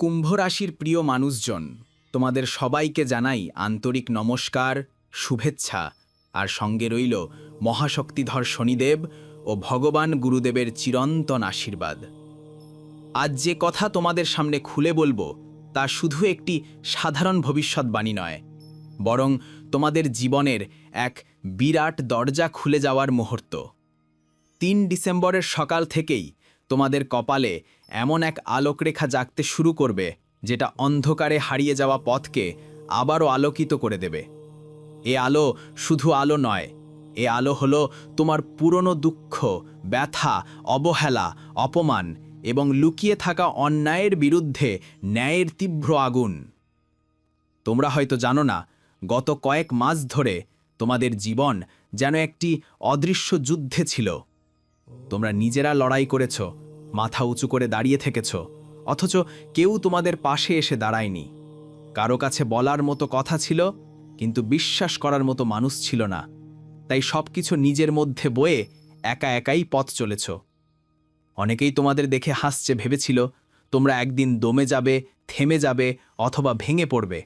কুম্ভ রাশির প্রিয় মানুষজন, তোমাদের সবাইকে জানাই আন্তরিক নমস্কার, শুভেচ্ছা। আর সঙ্গে রইল মহাশক্তিধর শনিদেব ও ভগবান গুরুদেবের চিরন্তন আশীর্বাদ। আজ যে কথা তোমাদের সামনে খুলে বলব, তা শুধু একটি সাধারণ ভবিষ্যৎবাণী নয়, বরং তোমাদের জীবনের এক বিরাট দরজা খুলে যাওয়ার মুহূর্ত। তিন ডিসেম্বরের সকাল থেকেই তোমাদের কপালে এমন এক আলোকরেখা জাগতে শুরু করবে, যেটা অন্ধকারে হারিয়ে যাওয়া পথকে আবারও আলোকিত করে দেবে। এ আলো শুধু আলো নয়, এ আলো হলো তোমার পুরনো দুঃখ, ব্যথা, অবহেলা, অপমান এবং লুকিয়ে থাকা অন্যায়ের বিরুদ্ধে ন্যায়ের তীব্র আগুন। তোমরা হয়তো জানো না, গত কয়েক মাস ধরে তোমাদের জীবন যেন একটি অদৃশ্য যুদ্ধে ছিল। তোমরা নিজেরা লড়াই করেছ মাথা উঁচু করে দাঁড়িয়ে থেকেছ, অথচ কেউ তোমাদের পাশে এসে দাঁড়ায়নি। কারও কাছে বলার মতো কথা ছিল, কিন্তু বিশ্বাস করার মতো মানুষ ছিল না। তাই সবকিছু নিজের মধ্যে বয়ে একা একাই পথ চলেছ। অনেকেই তোমাদের দেখে হাসছে, ভেবেছিল, তোমরা একদিন দমে যাবে, থেমে যাবে, অথবা ভেঙে পড়বে।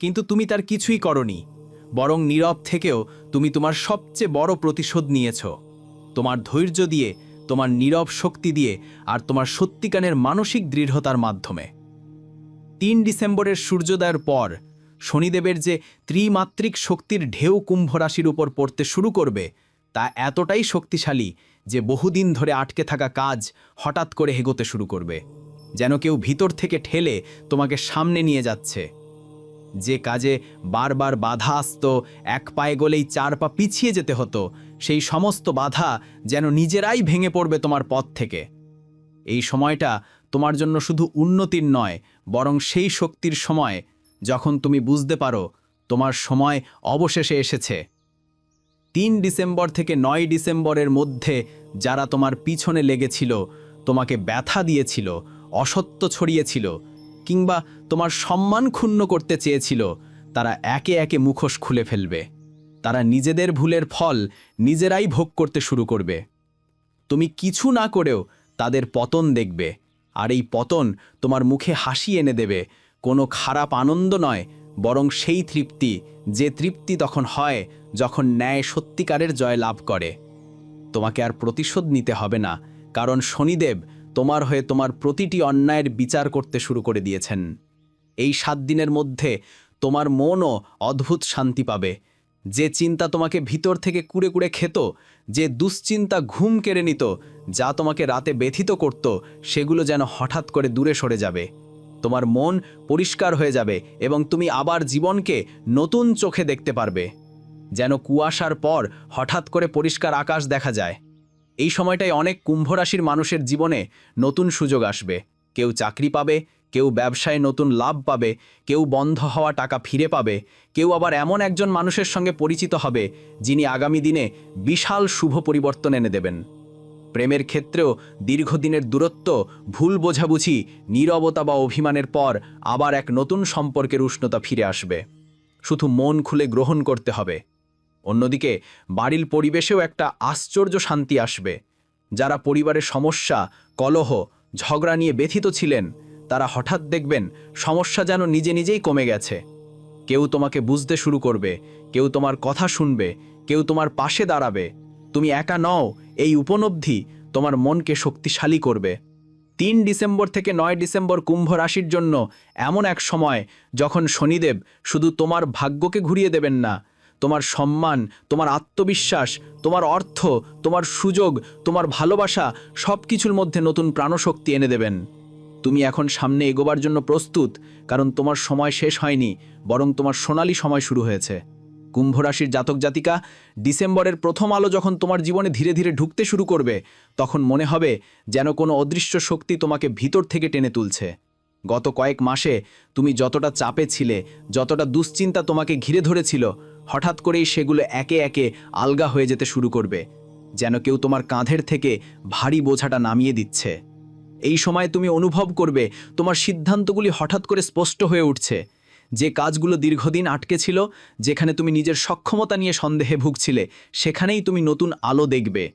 কিন্তু তুমি তার কিছুই করনি, বরং নীরব থেকেও তুমি তোমার সবচেয়ে বড় প্রতিশোধ নিয়েছ। তোমার ধৈর্য দিয়ে তোমার নীরব শক্তি দিয়ে আর তোমার সত্যিকানের মানসিক দৃঢ়তার মাধ্যমে। তিন ডিসেম্বরের সূর্যোদয়ের পর শনিদেবের যে ত্রিমাত্রিক শক্তির ঢেউ কুম্ভ রাশির উপর পড়তে শুরু করবে, তা এতটাই শক্তিশালী যে বহুদিন ধরে আটকে থাকা কাজ হঠাৎ করে হেগোতে শুরু করবে, যেন কেউ ভিতর থেকে ঠেলে তোমাকে সামনে নিয়ে যাচ্ছে। যে কাজে বারবার বাধা আসত, এক পায়ে গলেই চার পা পিছিয়ে যেতে হতো সেই সমস্ত বাধা যেন নিজেরাই ভেঙে পড়বে তোমার পথ থেকে। এই সময়টা তোমার জন্য শুধু উন্নতির নয়, বরং সেই শক্তির সময়, যখন তুমি বুঝতে পারো তোমার সময় অবশেষে এসেছে। তিন ডিসেম্বর থেকে নয় ডিসেম্বরের মধ্যে যারা তোমার পিছনে লেগেছিল, তোমাকে ব্যথা দিয়েছিল, অসত্য ছড়িয়েছিল, কিংবা তোমার সম্মান ক্ষুণ্ণ করতে চেয়েছিল, তারা একে একে মুখোশ খুলে ফেলবে। তারা নিজেদের ভুলের ফল নিজেরাই ভোগ করতে শুরু করবে। তুমি কিছু না করেও তাদের পতন দেখবে, আর এই পতন তোমার মুখে হাসি এনে দেবে। কোনো খারাপ আনন্দ নয়, বরং সেই তৃপ্তি যে তৃপ্তি তখন হয় যখন ন্যায় সত্যিকারের জয় লাভ করে। তোমাকে আর প্রতিশোধ নিতে হবে না, কারণ শনিদেব তোমার হয়ে তোমার প্রতিটি অন্যায়ের বিচার করতে শুরু করে দিয়েছেন। এই সাত দিনের মধ্যে তোমার মনও অদ্ভুত শান্তি পাবে যে চিন্তা তোমাকে ভিতর থেকে কুড়ে কুড়ে খেত, যে দুশ্চিন্তা ঘুম কেড়ে নিত, যা তোমাকে রাতে ব্যথিত করত, সেগুলো যেন হঠাৎ করে দূরে সরে যাবে। তোমার মন পরিষ্কার হয়ে যাবে এবং তুমি আবার জীবনকে নতুন চোখে দেখতে পারবে। যেন কুয়াশার পর হঠাৎ করে পরিষ্কার আকাশ দেখা যায়। এই সময়টায় অনেক কুম্ভ রাশির মানুষের জীবনে নতুন সুযোগ আসবে। কেউ চাকরি পাবে কেউ ব্যবসায় নতুন লাভ পাবে, কেউ বন্ধ হওয়া টাকা ফিরে পাবে, কেউ আবার এমন একজন মানুষের সঙ্গে পরিচিত হবে, যিনি আগামী দিনে বিশাল শুভ পরিবর্তন এনে দেবেন। প্রেমের ক্ষেত্রেও দীর্ঘদিনের দূরত্ব, ভুল বোঝাবুঝি, নীরবতা বা অভিমানের পর আবার এক নতুন সম্পর্কের উষ্ণতা ফিরে আসবে। শুধু মন খুলে গ্রহণ করতে হবে। অন্যদিকে, বাড়ির পরিবেশেও একটা আশ্চর্য শান্তি আসবে। যারা পরিবারের সমস্যা, কলহ, ঝগড়া নিয়ে ব্যথিত ছিলেন তারা হঠাৎ দেখবেন সমস্যা যেন নিজে নিজেই কমে গেছে। কেউ তোমাকে বুঝতে শুরু করবে, কেউ তোমার কথা শুনবে, কেউ তোমার পাশে দাঁড়াবে। তুমি একা নও, এই উপলব্ধি তোমার মনকে শক্তিশালী করবে। তিন ডিসেম্বর থেকে নয় ডিসেম্বর কুম্ভ রাশির জন্য এমন এক সময় যখন শনিদেব শুধু তোমার ভাগ্যকে ঘুরিয়ে দেবেন না, তোমার সম্মান, তোমার আত্মবিশ্বাস, তোমার অর্থ, তোমার সুযোগ, তোমার ভালোবাসা সব কিছুর মধ্যে নতুন প্রাণশক্তি এনে দেবেন। তুমি এখন সামনে এগোবার জন্য প্রস্তুত, কারণ তোমার সময় শেষ হয়নি, বরং তোমার সোনালি সময় শুরু হয়েছে। কুম্ভ রাশির জাতক জাতিকা, ডিসেম্বরের প্রথম আলো যখন তোমার জীবনে ধীরে ধীরে ঢুকতে শুরু করবে, তখন মনে হবে যেন কোনো অদৃশ্য শক্তি তোমাকে ভিতর থেকে টেনে তুলছে। গত কয়েক মাসে তুমি যতটা চাপে ছিলে, যতটা দুশ্চিন্তা তোমাকে ঘিরে ধরেছিল, হঠাৎ করেই সেগুলো একে একে আলগা হয়ে যেতে শুরু করবে, যেন কেউ তোমার কাঁধের থেকে ভারী বোঝাটা নামিয়ে দিচ্ছে। এই সময় তুমি অনুভব করবে তোমার সিদ্ধান্তগুলি হঠাৎ করে স্পষ্ট হয়ে উঠছে। যে কাজগুলো দীর্ঘদিন আটকে ছিল, যেখানে তুমি নিজের সক্ষমতা নিয়ে সন্দেহে ভুগছিলে, সেখানেই তুমি নতুন আলো দেখবে।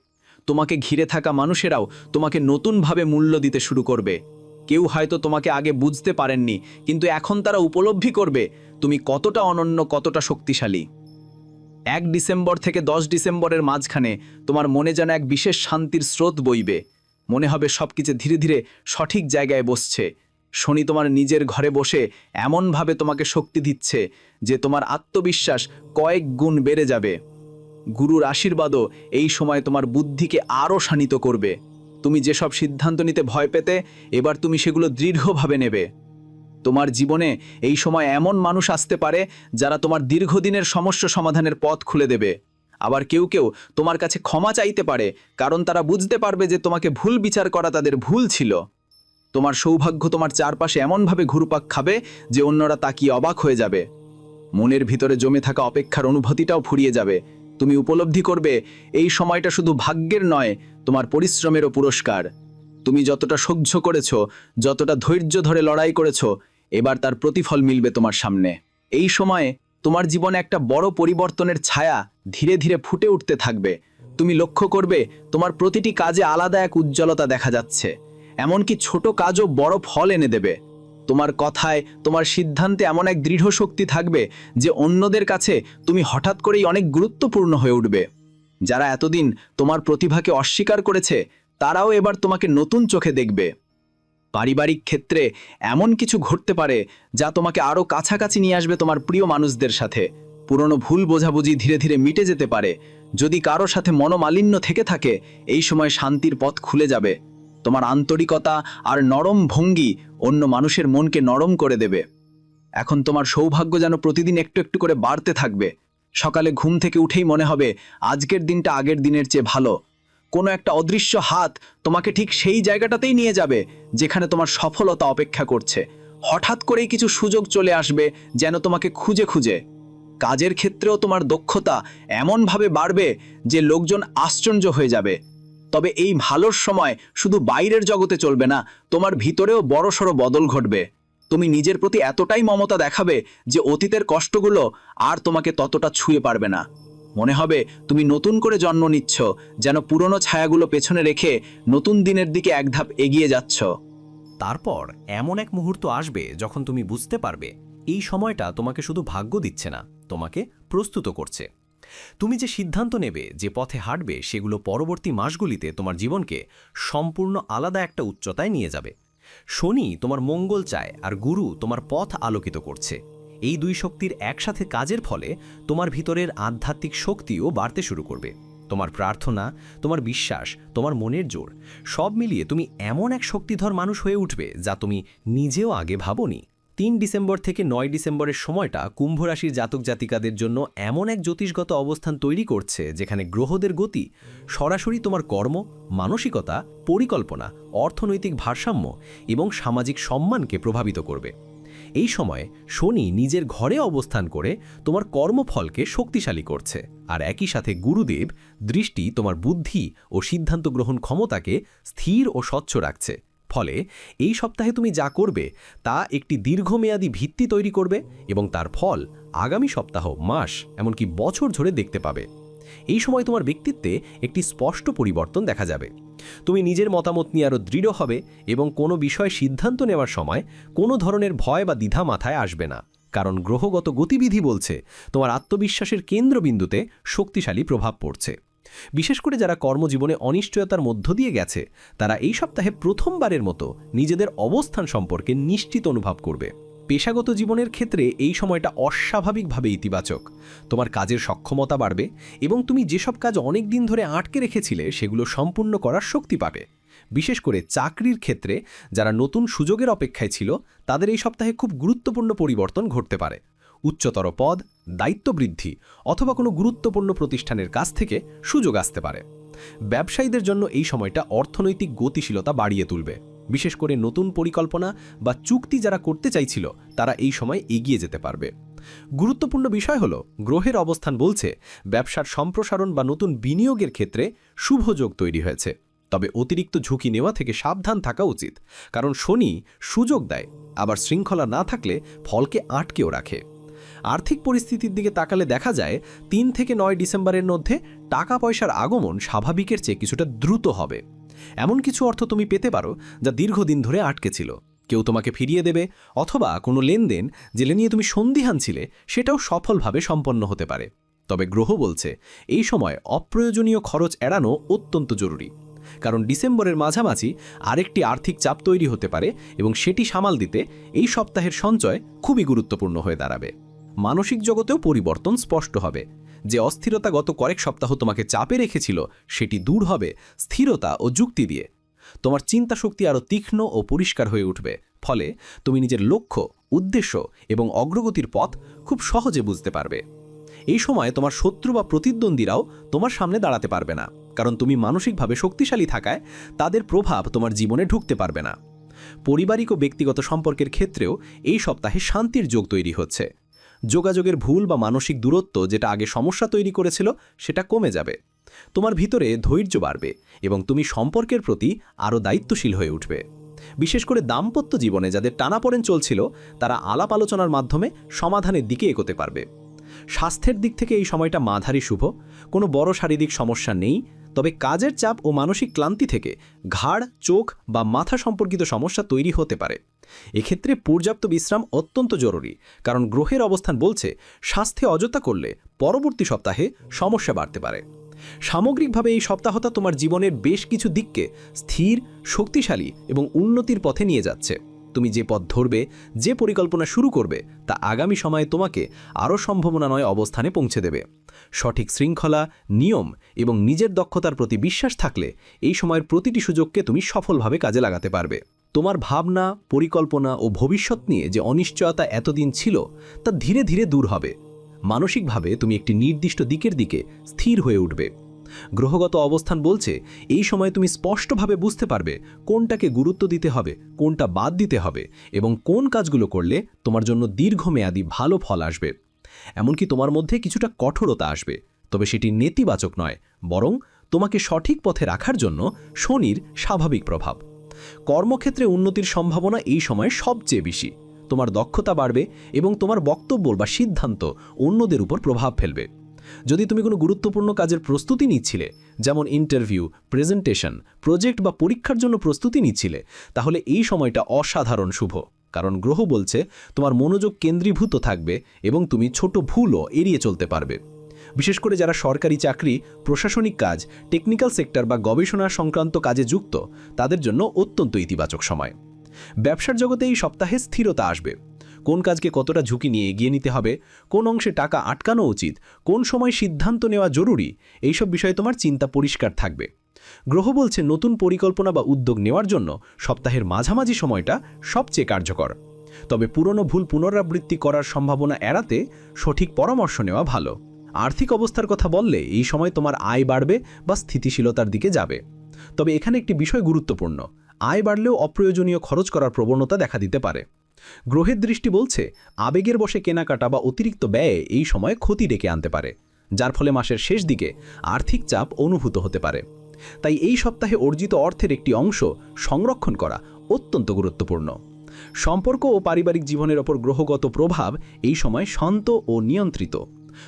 তোমাকে ঘিরে থাকা মানুষেরাও তোমাকে নতুনভাবে মূল্য দিতে শুরু করবে। কেউ হয়তো তোমাকে আগে বুঝতে পারেননি, কিন্তু এখন তারা উপলব্ধি করবে তুমি কতটা অনন্য, কতটা শক্তিশালী। এক ডিসেম্বর থেকে দশ ডিসেম্বরের মাঝখানে তোমার মনে যেন এক বিশেষ শান্তির স্রোত বইবে। মনে হবে সব কিছু ধীরে ধীরে সঠিক জায়গায় বসছে। শনি তোমার নিজের ঘরে বসে এমনভাবে তোমাকে শক্তি দিচ্ছে যে তোমার আত্মবিশ্বাস কয়েক গুণ বেড়ে যাবে। গুরুর আশীর্বাদও এই সময় তোমার বুদ্ধিকে আরও শানিত করবে। তুমি যেসব সিদ্ধান্ত নিতে ভয় পেতে, এবার তুমি সেগুলো দৃঢ়ভাবে নেবে। তোমার জীবনে এই সময় এমন মানুষ আসতে পারে যারা তোমার দীর্ঘদিনের সমস্যা সমাধানের পথ খুলে দেবে। আবার কেউ কেউ তোমার কাছে ক্ষমা চাইতে পারে, কারণ তারা বুঝতে পারবে যে তোমাকে ভুল বিচার করা তাদের ভুল ছিল। তোমার সৌভাগ্য তোমার চারপাশে এমনভাবে ঘুরপাক খাবে যে অন্যরা তাকিয়ে অবাক হয়ে যাবে। মনের ভিতরে জমে থাকা অপেক্ষার অনুভূতিটাও ফুরিয়ে যাবে। তুমি উপলব্ধি করবে, এই সময়টা শুধু ভাগ্যের নয়, তোমার পরিশ্রমেরও পুরস্কার। তুমি যতটা সহ্য করেছ, যতটা ধৈর্য ধরে লড়াই করেছ, এবার তার প্রতিফল মিলবে তোমার সামনে। এই সময়ে তোমার জীবনে একটা বড় পরিবর্তনের ছায়া ধীরে ধীরে ফুটে উঠতে থাকবে। তুমি লক্ষ্য করবে, তোমার প্রতিটি কাজে আলাদা এক উজ্জ্বলতা দেখা যাচ্ছে। এমনকি ছোট কাজও বড় ফল এনে দেবে। তোমার কথায়, তোমার সিদ্ধান্তে এমন এক দৃঢ় শক্তি থাকবে যে অন্যদের কাছে তুমি হঠাৎ করেই অনেক গুরুত্বপূর্ণ হয়ে উঠবে। যারা এতদিন তোমার প্রতিভাকে অস্বীকার করেছে, তারাও এবার তোমাকে নতুন চোখে দেখবে। পারিবারিক ক্ষেত্রে এমন কিছু ঘটতে পারে যা তোমাকে আরও কাছাকাছি নিয়ে আসবে তোমার প্রিয় মানুষদের সাথে। পুরনো ভুল বোঝাবুঝি ধীরে ধীরে মিটে যেতে পারে। যদি কারও সাথে মনোমালিন্য থেকে থাকে, এই সময় শান্তির পথ খুলে যাবে। তোমার আন্তরিকতা আর নরম ভঙ্গি অন্য মানুষের মনকে নরম করে দেবে। এখন তোমার সৌভাগ্য যেন প্রতিদিন একটু একটু করে বাড়তে থাকবে। সকালে ঘুম থেকে উঠেই মনে হবে, আজকের দিনটা আগের দিনের চেয়ে ভালো। কোনো একটা অদৃশ্য হাত তোমাকে ঠিক সেই জায়গাটাতেই নিয়ে যাবে, যেখানে তোমার সফলতা অপেক্ষা করছে। হঠাৎ করেই কিছু সুযোগ চলে আসবে যেন তোমাকে খুঁজে খুঁজে। কাজের ক্ষেত্রেও তোমার দক্ষতা এমনভাবে বাড়বে যে লোকজন আশ্চর্য হয়ে যাবে। তবে এই ভালোর সময় শুধু বাইরের জগতে চলবে না, তোমার ভিতরেও বড়সড় বদল ঘটবে। তুমি নিজের প্রতি এতটাই মমতা দেখাবে যে অতীতের কষ্টগুলো আর তোমাকে ততটা ছুঁয়ে পারবে না। মনে হবে তুমি নতুন করে জন্ম নিচ্ছ, যেন পুরনো ছায়াগুলো পেছনে রেখে নতুন দিনের দিকে এক ধাপ এগিয়ে যাচ্ছ। তারপর এমন এক মুহূর্ত আসবে যখন তুমি বুঝতে পারবে এই সময়টা তোমাকে শুধু ভাগ্য দিচ্ছে না, তোমাকে প্রস্তুত করছে। তুমি যে সিদ্ধান্ত নেবে যে পথে হাঁটবে সেগুলো পরবর্তী মাসগুলিতে তোমার জীবনকে সম্পূর্ণ আলাদা একটা উচ্চতায় নিয়ে যাবে। শনি তোমার মঙ্গল চায় আর গুরু তোমার পথ আলোকিত করছে। এই দুই শক্তির একসাথে কাজের ফলে তোমার ভিতরের আধ্যাত্মিক শক্তিও বাড়তে শুরু করবে। তোমার প্রার্থনা, তোমার বিশ্বাস, তোমার মনের জোর, সব মিলিয়ে তুমি এমন এক শক্তিধর মানুষ হয়ে উঠবে যা তুমি নিজেও আগে ভাবনি। তিন ডিসেম্বর থেকে নয় ডিসেম্বরের সময়টা কুম্ভ রাশির জাতক জাতিকাদের জন্য এমন এক জ্যোতিষগত অবস্থান তৈরি করছে যেখানে গ্রহদের গতি, সরাসরি তোমার কর্ম, মানসিকতা, পরিকল্পনা, অর্থনৈতিক ভারসাম্য এবং সামাজিক সম্মানকে প্রভাবিত করবে। এই সময় শনি নিজের ঘরে অবস্থান করে তোমার কর্মফলকে শক্তিশালী করছে। আর একই সাথে গুরুদেব দৃষ্টি তোমার বুদ্ধি ও সিদ্ধান্ত গ্রহণ ক্ষমতাকে স্থির ও স্বচ্ছ রাখছে। ফলে এই সপ্তাহে তুমি যা করবে তা একটি দীর্ঘমেয়াদী ভিত্তি তৈরি করবে এবং তার ফল আগামী সপ্তাহ, মাস, এমনকি বছর ধরে দেখতে পাবে। এই সময় তোমার ব্যক্তিত্বে একটি স্পষ্ট পরিবর্তন দেখা যাবে। তুমি নিজের মতামত নিয়ে আরও দৃঢ় হবে এবং কোনো বিষয়ে সিদ্ধান্ত নেওয়ার সময় কোনো ধরনের ভয় বা দ্বিধা মাথায় আসবে না। কারণ গ্রহগত গতিবিধি বলছে, তোমার আত্মবিশ্বাসের কেন্দ্রবিন্দুতে শক্তিশালী প্রভাব পড়ছে। বিশেষ করে যারা কর্মজীবনে অনিশ্চয়তার মধ্য দিয়ে গেছে, তারা এই সপ্তাহে প্রথমবারের মতো নিজেদের অবস্থান সম্পর্কে নিশ্চিত অনুভব করবে। পেশাগত জীবনের ক্ষেত্রে এই সময়টা অস্বাভাবিকভাবে ইতিবাচক। তোমার কাজের সক্ষমতা বাড়বে এবং তুমি যেসব কাজ অনেক দিন ধরে আটকে রেখেছিলে সেগুলো সম্পূর্ণ করার শক্তি পাবে। বিশেষ করে চাকরির ক্ষেত্রে যারা নতুন সুযোগের অপেক্ষায় ছিল, তাদের এই সপ্তাহে খুব গুরুত্বপূর্ণ পরিবর্তন ঘটতে পারে। উচ্চতর পদ, দায়িত্ব বৃদ্ধি অথবা কোনো গুরুত্বপূর্ণ প্রতিষ্ঠানের কাছ থেকে সুযোগ আসতে পারে। ব্যবসায়ীদের জন্য এই সময়টা অর্থনৈতিক গতিশীলতা বাড়িয়ে তুলবে। বিশেষ করে নতুন পরিকল্পনা বা চুক্তি যারা করতে চাইছিল, তারা এই সময় এগিয়ে যেতে পারবে। গুরুত্বপূর্ণ বিষয় হল, গ্রহের অবস্থান বলছে, ব্যবসার সম্প্রসারণ বা নতুন বিনিয়োগের ক্ষেত্রে শুভ যোগ তৈরি হয়েছে। তবে অতিরিক্ত ঝুঁকি নেওয়া থেকে সাবধান থাকা উচিত, কারণ শনি সুযোগ দেয়, আবার শৃঙ্খলা না থাকলে ফলকে আটকেও রাখে। আর্থিক পরিস্থিতির দিকে তাকালে দেখা যায়, তিন থেকে নয় ডিসেম্বরের মধ্যে টাকা পয়সার আগমন স্বাভাবিকের চেয়ে কিছুটা দ্রুত হবে। এমন কিছু অর্থ তুমি পেতে পারো যা দীর্ঘদিন ধরে আটকে ছিল। কেউ তোমাকে ফিরিয়ে দেবে অথবা কোনো লেনদেন যেটা নিয়ে তুমি সন্দিহান ছিলে, সেটাও সফলভাবে সম্পন্ন হতে পারে। তবে গ্রহ বলছে, এই সময় অপ্রয়োজনীয় খরচ এড়ানো অত্যন্ত জরুরি। কারণ ডিসেম্বরের মাঝামাঝি আরেকটি আর্থিক চাপ তৈরি হতে পারে এবং সেটি সামাল দিতে এই সপ্তাহের সঞ্চয় খুবই গুরুত্বপূর্ণ হয়ে দাঁড়াবে। মানসিক জগতেও পরিবর্তন স্পষ্ট হবে। যে অস্থিরতা গত কয়েক সপ্তাহ তোমাকে চাপে রেখেছিল, সেটি দূর হবে স্থিরতা ও যুক্তি দিয়ে। তোমার চিন্তা শক্তি আরও তীক্ষ্ণ ও পরিষ্কার হয়ে উঠবে, ফলে তুমি নিজের লক্ষ্য, উদ্দেশ্য এবং অগ্রগতির পথ খুব সহজে বুঝতে পারবে। এই সময় তোমার শত্রু বা প্রতিদ্বন্দ্বীরাও তোমার সামনে দাঁড়াতে পারবে না, কারণ তুমি মানসিকভাবে শক্তিশালী থাকায় তাদের প্রভাব তোমার জীবনে ঢুকতে পারবে না। পারিবারিক ও ব্যক্তিগত সম্পর্কের ক্ষেত্রেও এই সপ্তাহে শান্তির যোগ তৈরি হচ্ছে। যোগাযোগের ভুল বা মানসিক দূরত্ব যেটা আগে সমস্যা তৈরি করেছিল, সেটা কমে যাবে। তোমার ভিতরে ধৈর্য বাড়বে এবং তুমি সম্পর্কের প্রতি আরও দায়িত্বশীল হয়ে উঠবে। বিশেষ করে দাম্পত্য জীবনে যাদের টানাপোড়েন চলছিল, তারা আলাপ আলোচনার মাধ্যমে সমাধানের দিকে এগোতে পারবে। স্বাস্থ্যের দিক থেকে এই সময়টা মাঝারি শুভ। কোনো বড় শারীরিক সমস্যা নেই, তবে কাজের চাপ ও মানসিক ক্লান্তি থেকে ঘাড়, চোখ বা মাথা সম্পর্কিত সমস্যা তৈরি হতে পারে। এক্ষেত্রে পর্যাপ্ত বিশ্রাম অত্যন্ত জরুরি, কারণ গ্রহের অবস্থান বলছে স্বাস্থ্যে অযথা করলে পরবর্তী সপ্তাহে সমস্যা বাড়তে পারে। সামগ্রিকভাবে এই সপ্তাহতা তোমার জীবনের বেশ কিছু দিককে স্থির, শক্তিশালী এবং উন্নতির পথে নিয়ে যাচ্ছে। তুমি যে পথ ধরবে, যে পরিকল্পনা শুরু করবে, তা আগামী সময়ে তোমাকে আরও সম্ভাবনাময় অবস্থানে পৌঁছে দেবে। সঠিক শৃঙ্খলা, নিয়ম এবং নিজের দক্ষতার প্রতি বিশ্বাস থাকলে এই সময়ের প্রতিটি সুযোগকে তুমি সফলভাবে কাজে লাগাতে পারবে। তোমার ভাবনা, পরিকল্পনা ও ভবিষ্যৎ নিয়ে যে অনিশ্চয়তা এতদিন ছিল, তা ধীরে ধীরে দূর হবে। মানসিকভাবে তুমি একটি নির্দিষ্ট দিকের দিকে স্থির হয়ে উঠবে। গ্রহগত অবস্থান বলছে, এই সময় তুমি স্পষ্টভাবে বুঝতে পারবে কোনটাকে গুরুত্ব দিতে হবে, কোনটা বাদ দিতে হবে এবং কোন কাজগুলো করলে তোমার জন্য দীর্ঘমেয়াদী ভালো ফল আসবে। এমনকি তোমার মধ্যে কিছুটা কঠোরতা আসবে, তবে সেটি নেতিবাচক নয়, বরং তোমাকে সঠিক পথে রাখার জন্য শনির স্বাভাবিক প্রভাব। কর্মক্ষেত্রে উন্নতির সম্ভাবনা এই সময় সবচেয়ে বেশি। তোমার দক্ষতা বাড়বে এবং তোমার বক্তব্য বা সিদ্ধান্ত অন্যদের উপর প্রভাব ফেলবে। যদি তুমি কোনো গুরুত্বপূর্ণ কাজের প্রস্তুতি নিচ্ছিলে, যেমন ইন্টারভিউ প্রেজেন্টেশন প্রজেক্ট বা পরীক্ষার জন্য প্রস্তুতি নিচ্ছিলে, তাহলে এই সময়টা অসাধারণ শুভ। কারণ গ্রহ বলছে, তোমার মনোযোগ কেন্দ্রীভূত থাকবে এবং তুমি ছোট ভুলও এড়িয়ে চলতে পারবে। বিশেষ করে যারা সরকারি চাকরি, প্রশাসনিক কাজ টেকনিক্যাল সেক্টর বা গবেষণা সংক্রান্ত কাজে যুক্ত, তাদের জন্য অত্যন্ত ইতিবাচক সময়। ব্যবসার জগতে এই সপ্তাহে স্থিরতা আসবে। কোন কাজকে কতটা ঝুঁকি নিয়ে এগিয়ে নিতে হবে, কোন অংশে টাকা আটকানো উচিত, কোন সময় সিদ্ধান্ত নেওয়া জরুরি, এইসব বিষয়ে তোমার চিন্তা পরিষ্কার থাকবে। গ্রহ বলছে নতুন পরিকল্পনা বা উদ্যোগ নেওয়ার জন্য সপ্তাহের মাঝামাঝি সময়টা সবচেয়ে কার্যকর। তবে পুরনো ভুল পুনরাবৃত্তি করার সম্ভাবনা এড়াতে সঠিক পরামর্শ নেওয়া ভালো। আর্থিক অবস্থার কথা বললে এই সময় তোমার আয় বাড়বে বা স্থিতিশীলতার দিকে যাবে। তবে এখানে একটি বিষয় গুরুত্বপূর্ণ। আয় বাড়লেও অপ্রয়োজনীয় খরচ করার প্রবণতা দেখা দিতে পারে। গ্রহের দৃষ্টি বলছে, আবেগের বসে কেনাকাটা বা অতিরিক্ত ব্যয়ে এই সময় ক্ষতি ডেকে আনতে পারে, যার ফলে মাসের শেষ দিকে আর্থিক চাপ অনুভূত হতে পারে। তাই এই সপ্তাহে অর্জিত অর্থের একটি অংশ সংরক্ষণ করা অত্যন্ত গুরুত্বপূর্ণ। সম্পর্ক ও পারিবারিক জীবনের ওপর গ্রহগত প্রভাব এই সময় শান্ত ও নিয়ন্ত্রিত।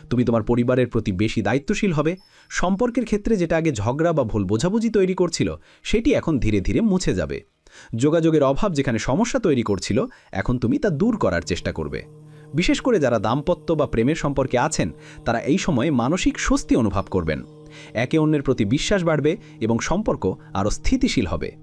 তুমি তোমার পরিবারের প্রতি বেশি দায়িত্বশীল হবে। সম্পর্কের ক্ষেত্রে যেটা আগে ঝগড়া বা ভুল বোঝাবুঝি তৈরি করছিল, সেটি এখন ধীরে ধীরে মুছে যাবে। যোগাযোগের অভাব যেখানে সমস্যা তৈরি করছিল, এখন তুমি তা দূর করার চেষ্টা করবে। বিশেষ করে যারা দাম্পত্য বা প্রেমের সম্পর্কে আছেন, তারা এই সময়ে মানসিক স্বস্তি অনুভব করবেন। একে অন্যের প্রতি বিশ্বাস বাড়বে এবং সম্পর্ক আরও স্থিতিশীল হবে।